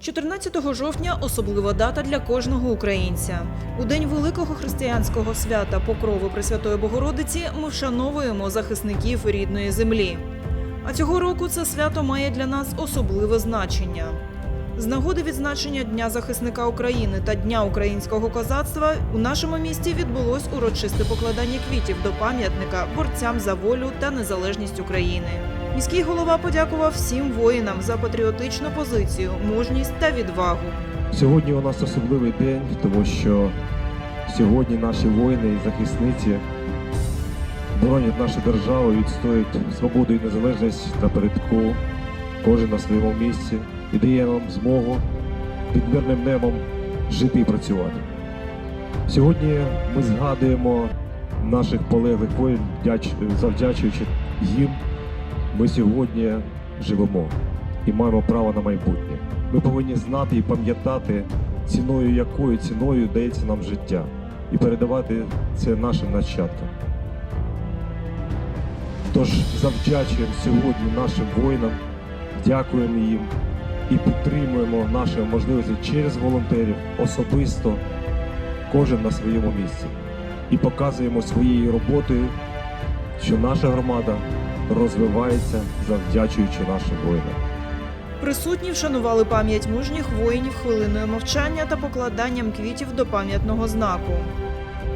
14 жовтня особлива дата для кожного українця. У день великого християнського свята Покрови Пресвятої Богородиці ми вшановуємо захисників рідної землі. А цього року це свято має для нас особливе значення. З нагоди відзначення Дня захисника України та Дня українського козацтва у нашому місті відбулось урочисте покладання квітів до пам'ятника борцям за волю та незалежність України. Міський голова подякував всім воїнам за патріотичну позицію, мужність та відвагу. Сьогодні у нас особливий день, тому що сьогодні наші воїни і захисниці боронять нашу державу, відстоюють свободу і незалежність на передку, кожен на своєму місці і дає нам змогу під мирним небом жити і працювати. Сьогодні ми згадуємо наших полеглих воїн, завдячуючи їм, ми сьогодні живемо і маємо право на майбутнє. Ми повинні знати і пам'ятати, ціною якою ціною дається нам життя, і передавати це нашим нащадкам. Тож завдячуємо сьогодні нашим воїнам, дякуємо їм і підтримуємо наші можливості через волонтерів особисто, кожен на своєму місці. І показуємо своєю роботою, що наша громада розвивається завдячуючи нашим воїнам. Присутні вшанували пам'ять мужніх воїнів хвилиною мовчання та покладанням квітів до пам'ятного знаку.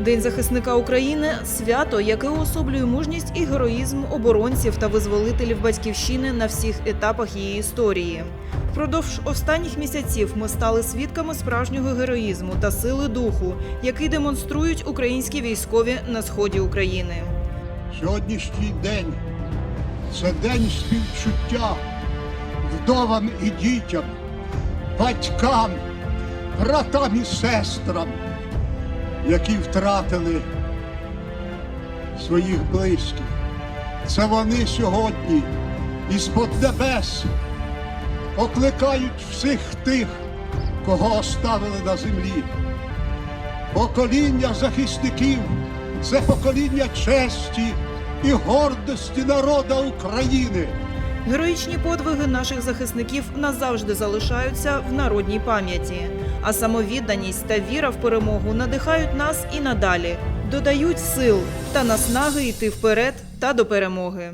День захисника України свято, яке уособлює мужність і героїзм оборонців та визволителів батьківщини на всіх етапах її історії. Впродовж останніх місяців ми стали свідками справжнього героїзму та сили духу, який демонструють українські військові на сході України. Сьогоднішній день це день співчуття вдовам і дітям, батькам, братам і сестрам, які втратили своїх близьких. Це вони сьогодні із-под небес покликають всіх тих, кого оставили на землі. Покоління захисників це покоління честі і гордості народа України. Героїчні подвиги наших захисників назавжди залишаються в народній пам'яті, а самовідданість та віра в перемогу надихають нас і надалі, додають сил та наснаги йти вперед та до перемоги.